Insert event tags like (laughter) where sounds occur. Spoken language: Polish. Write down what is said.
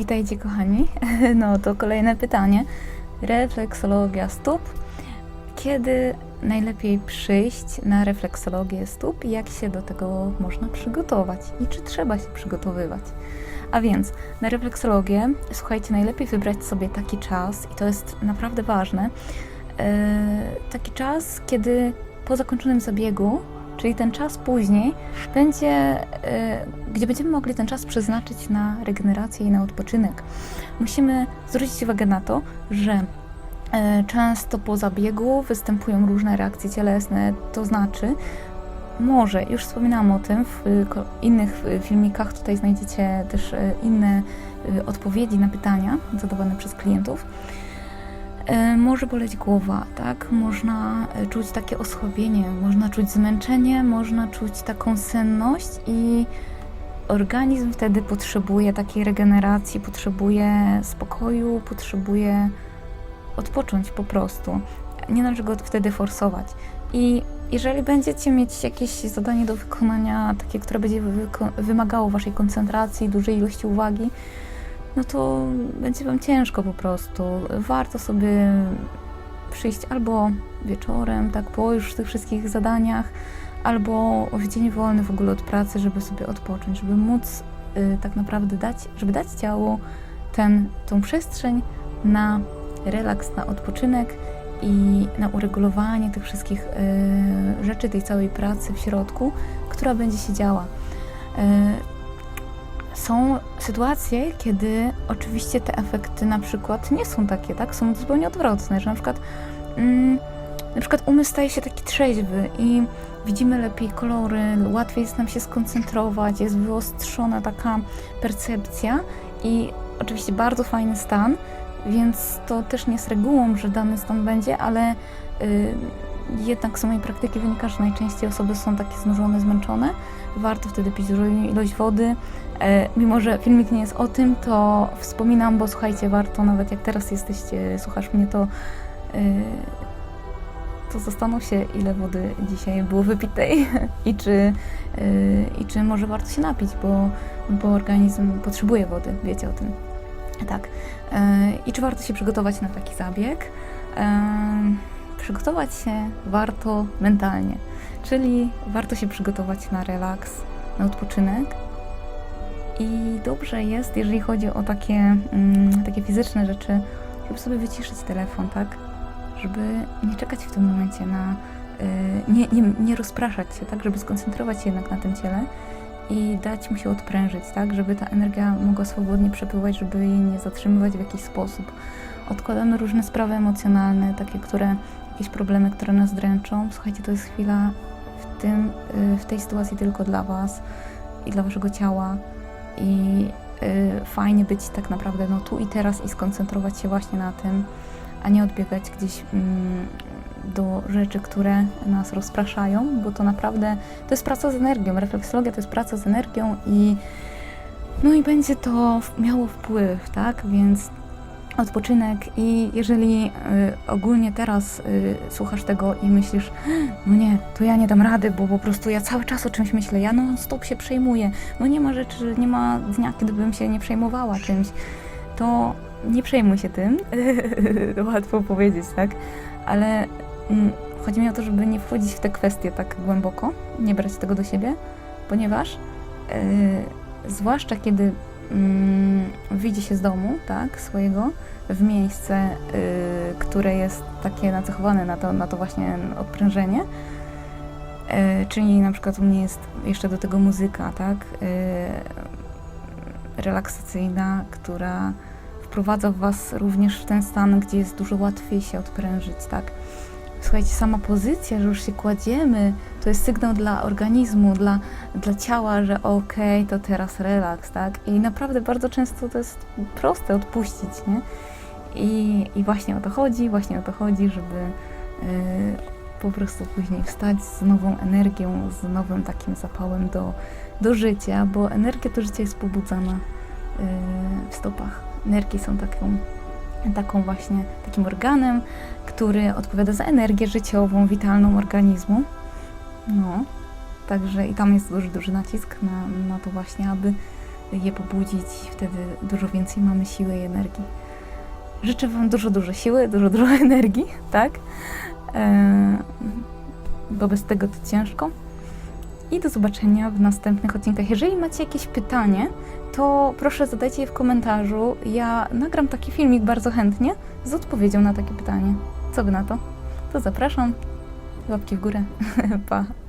Witajcie kochani. (laughs) No to kolejne pytanie. Refleksologia stóp. Kiedy najlepiej przyjść na refleksologię stóp i jak się do tego można przygotować i czy trzeba się przygotowywać? A więc na refleksologię, słuchajcie, najlepiej wybrać sobie taki czas i to jest naprawdę ważne. e, taki czas, kiedy po zakończonym zabiegu, czyli ten czas później, będzie, e, gdzie będziemy mogli ten czas przeznaczyć na regenerację i na odpoczynek. Musimy zwrócić uwagę na to, że e, często po zabiegu występują różne reakcje cielesne, to znaczy może, już wspominałam o tym w y, innych y, filmikach, tutaj znajdziecie też y, inne y, odpowiedzi na pytania zadawane przez klientów. E, Może boleć głowa, tak? Można e, czuć takie osłabienie, można czuć zmęczenie, można czuć taką senność i organizm wtedy potrzebuje takiej regeneracji, potrzebuje spokoju, potrzebuje odpocząć po prostu. Nie należy go wtedy forsować. I jeżeli będziecie mieć jakieś zadanie do wykonania, takie, które będzie wymagało waszej koncentracji, dużej ilości uwagi, no to będzie Wam ciężko po prostu. Warto sobie przyjść albo wieczorem, tak po już tych wszystkich zadaniach, albo w dzień wolny w ogóle od pracy, żeby sobie odpocząć, żeby móc y, tak naprawdę dać, żeby dać ciału ten, tą przestrzeń na relaks, na odpoczynek i na uregulowanie tych wszystkich y, rzeczy, tej całej pracy w środku, która będzie się działa. Y, są sytuacje, kiedy oczywiście te efekty na przykład nie są takie, tak? Są zupełnie odwrotne, że na przykład mm, na przykład umysł staje się taki trzeźwy i widzimy lepiej kolory, łatwiej jest nam się skoncentrować, jest wyostrzona taka percepcja i oczywiście bardzo fajny stan, więc to też nie jest regułą, że dany stan będzie, ale y, jednak z mojej praktyki wynika, że najczęściej osoby są takie znużone, zmęczone. Warto wtedy pić dużą ilość wody. E, mimo, że filmik nie jest o tym, to wspominam, bo słuchajcie, warto, nawet jak teraz jesteście, słuchasz mnie, to, e, to zastanów się, ile wody dzisiaj było wypitej (laughs) i czy, e, i czy może warto się napić, bo, bo organizm potrzebuje wody, wiecie o tym. Tak. I czy warto się przygotować na taki zabieg? Przygotować się warto mentalnie, czyli warto się przygotować na relaks, na odpoczynek. I dobrze jest, jeżeli chodzi o takie, mm, takie fizyczne rzeczy, żeby sobie wyciszyć telefon, tak? Żeby nie czekać w tym momencie na. y, nie, nie, nie rozpraszać się, tak? Żeby skoncentrować się jednak na tym ciele i dać mu się odprężyć, tak? Żeby ta energia mogła swobodnie przepływać, żeby jej nie zatrzymywać w jakiś sposób. Odkładamy różne sprawy emocjonalne, takie, które, jakieś problemy, które nas dręczą. Słuchajcie, to jest chwila w, tym, y, w tej sytuacji tylko dla Was i dla Waszego ciała i y, fajnie być tak naprawdę no, tu i teraz i skoncentrować się właśnie na tym, a nie odbiegać gdzieś mm, do rzeczy, które nas rozpraszają, bo to naprawdę to jest praca z energią. Refleksologia to jest praca z energią i no i będzie to miało wpływ, tak? Więc odpoczynek i jeżeli y, ogólnie teraz y, słuchasz tego i myślisz, no nie, to ja nie dam rady, bo po prostu ja cały czas o czymś myślę, ja non stop się przejmuję, no nie ma rzeczy, nie ma dnia, kiedy bym się nie przejmowała czymś, to nie przejmuj się tym, (laughs) łatwo powiedzieć, tak, ale mm, chodzi mi o to, żeby nie wchodzić w te kwestie tak głęboko, nie brać tego do siebie, ponieważ yy, zwłaszcza kiedy mm, wyjdzie się z domu, tak, swojego, w miejsce, y, które jest takie nacechowane na to, na to właśnie odprężenie. Y, czyli na przykład u mnie jest jeszcze do tego muzyka, tak, y, relaksacyjna, która wprowadza Was również w ten stan, gdzie jest dużo łatwiej się odprężyć, tak. Słuchajcie, sama pozycja, że już się kładziemy, to jest sygnał dla organizmu, dla, dla ciała, że okej, to teraz relaks, tak? I naprawdę bardzo często to jest proste odpuścić, nie? I, I właśnie o to chodzi, właśnie o to chodzi, żeby y, po prostu później wstać z nową energią, z nowym takim zapałem do, do życia, bo energia do życia jest pobudzana y, w stopach. Energie są taką, taką właśnie takim organem, który odpowiada za energię życiową, witalną organizmu. No, także i tam jest duży, duży nacisk na, na to właśnie, aby je pobudzić. Wtedy dużo więcej mamy siły i energii. Życzę Wam dużo, dużo siły, dużo, dużo (laughs) energii, tak? E, bo bez tego to ciężko. I do zobaczenia w następnych odcinkach. Jeżeli macie jakieś pytanie, to proszę zadajcie je w komentarzu. Ja nagram taki filmik bardzo chętnie z odpowiedzią na takie pytanie. Co wy na to? To zapraszam. Łapki w górę. (laughs) pa.